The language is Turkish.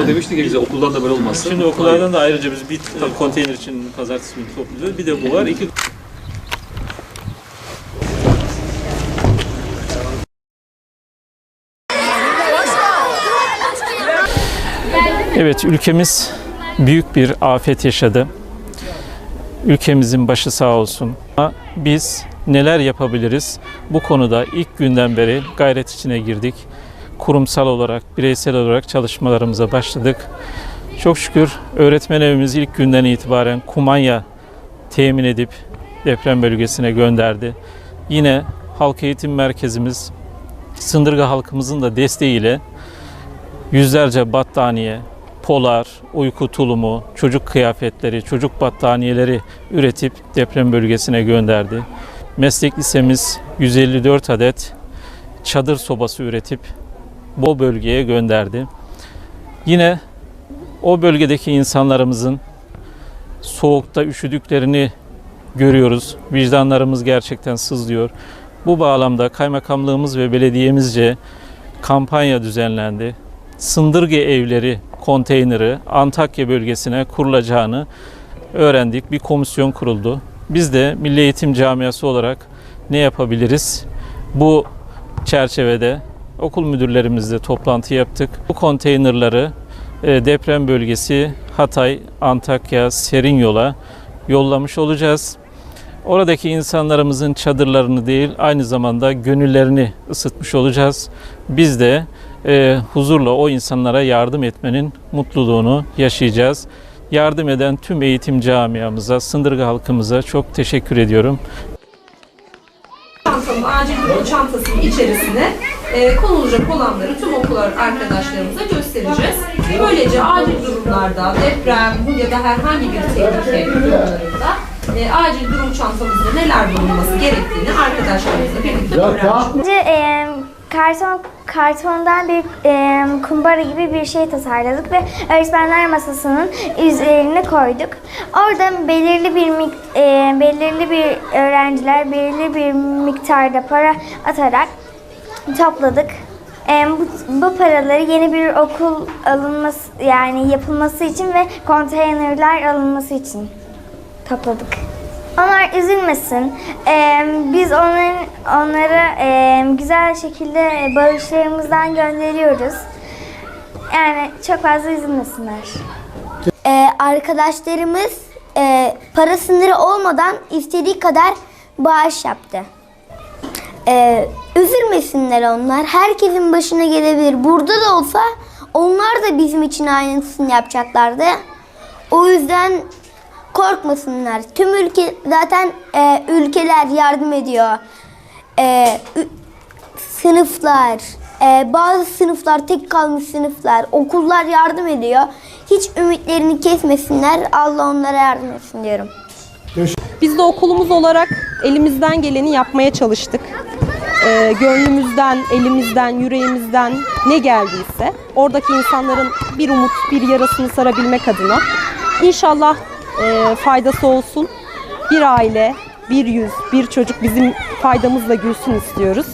O demişti ki bize okuldan da böyle olmazsa. Şimdi okullardan da ayrıca biz bir e, konteyner için pazartesi günü toplayacağız. Bir de bu var. İki Evet, ülkemiz büyük bir afet yaşadı. Ülkemizin başı sağ olsun. Ama Biz neler yapabiliriz? Bu konuda ilk günden beri gayret içine girdik. Kurumsal olarak, bireysel olarak çalışmalarımıza başladık. Çok şükür öğretmen evimiz ilk günden itibaren kumanya temin edip deprem bölgesine gönderdi. Yine halk eğitim merkezimiz Sındırga halkımızın da desteğiyle yüzlerce battaniye, polar, uyku tulumu, çocuk kıyafetleri, çocuk battaniyeleri üretip deprem bölgesine gönderdi. Meslek lisemiz 154 adet çadır sobası üretip bu bölgeye gönderdi. Yine o bölgedeki insanlarımızın soğukta üşüdüklerini görüyoruz. Vicdanlarımız gerçekten sızlıyor. Bu bağlamda kaymakamlığımız ve belediyemizce kampanya düzenlendi. Sındırge evleri konteyneri Antakya bölgesine kurulacağını öğrendik. Bir komisyon kuruldu. Biz de Milli Eğitim Camiası olarak ne yapabiliriz? Bu çerçevede okul müdürlerimizle toplantı yaptık. Bu konteynerları e, deprem bölgesi Hatay, Antakya, Serinyol'a yollamış olacağız. Oradaki insanlarımızın çadırlarını değil aynı zamanda gönüllerini ısıtmış olacağız. Biz de e, huzurla o insanlara yardım etmenin mutluluğunu yaşayacağız. Yardım eden tüm eğitim camiamıza, Sındırga halkımıza çok teşekkür ediyorum. çantanın, acil durum çantasının içerisine e, konulacak olanları tüm okullar arkadaşlarımıza göstereceğiz. Böylece acil durumlarda, deprem ya da herhangi bir tehlike durumlarında e, acil durum çantamızda neler bulunması gerektiğini arkadaşlarımızla birlikte öğrenmiş Önce e, karton kartondan bir e, kumbara gibi bir şey tasarladık ve öğretmenler masasının üzerine koyduk. Orada belirli bir e, belirli bir öğrenciler belirli bir miktarda para atarak topladık. E, bu, bu paraları yeni bir okul alınması yani yapılması için ve konteynerler alınması için topladık. Onlar üzülmesin. Ee, biz onların onlara e, güzel şekilde bağışlarımızdan gönderiyoruz. Yani çok fazla üzülmesinler. Ee, arkadaşlarımız e, para sınırı olmadan istediği kadar bağış yaptı. Ee, üzülmesinler onlar. Herkesin başına gelebilir. Burada da olsa onlar da bizim için aynısını yapacaklardı. O yüzden korkmasınlar. Tüm ülke zaten e, ülkeler yardım ediyor. E, sınıflar, e, bazı sınıflar tek kalmış sınıflar, okullar yardım ediyor. Hiç ümitlerini kesmesinler. Allah onlara yardım etsin diyorum. Biz de okulumuz olarak elimizden geleni yapmaya çalıştık. Ee, gönlümüzden, elimizden, yüreğimizden ne geldiyse oradaki insanların bir umut, bir yarasını sarabilmek adına inşallah e, faydası olsun. Bir aile, bir yüz, bir çocuk bizim faydamızla gülsün istiyoruz.